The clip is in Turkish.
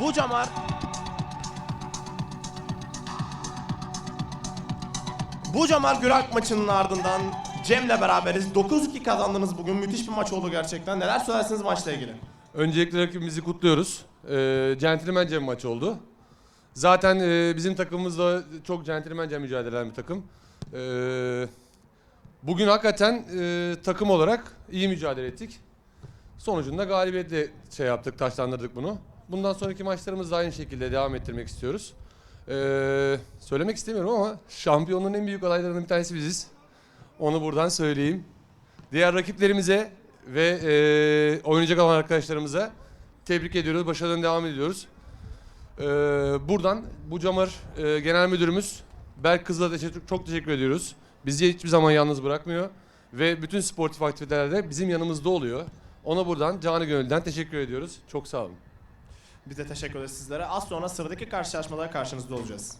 Bucamar Bucamar Gürak maçının ardından Cem'le beraberiz. 9-2 kazandınız bugün. Müthiş bir maç oldu gerçekten. Neler söylersiniz maçla ilgili? Öncelikle rakibimizi kutluyoruz. Ee, centilmence bir maç oldu. Zaten e, bizim takımımız da çok centilmence mücadele eden bir takım. Ee, bugün hakikaten e, takım olarak iyi mücadele ettik. Sonucunda galibiyetle şey yaptık, taşlandırdık bunu. Bundan sonraki maçlarımızı aynı şekilde devam ettirmek istiyoruz. Ee, söylemek istemiyorum ama şampiyonluğun en büyük adaylarından bir tanesi biziz. Onu buradan söyleyeyim. Diğer rakiplerimize ve e, oynayacak olan arkadaşlarımıza tebrik ediyoruz. Başarılarına devam ediyoruz. E, buradan Bucamar e, Genel Müdürümüz Berk Kızıl'a çok teşekkür ediyoruz. Bizi hiçbir zaman yalnız bırakmıyor. Ve bütün sportif aktivitelerde bizim yanımızda oluyor. Ona buradan canı gönülden teşekkür ediyoruz. Çok sağ olun. Biz de teşekkür ederiz sizlere. Az sonra sıradaki karşılaşmalara karşınızda olacağız.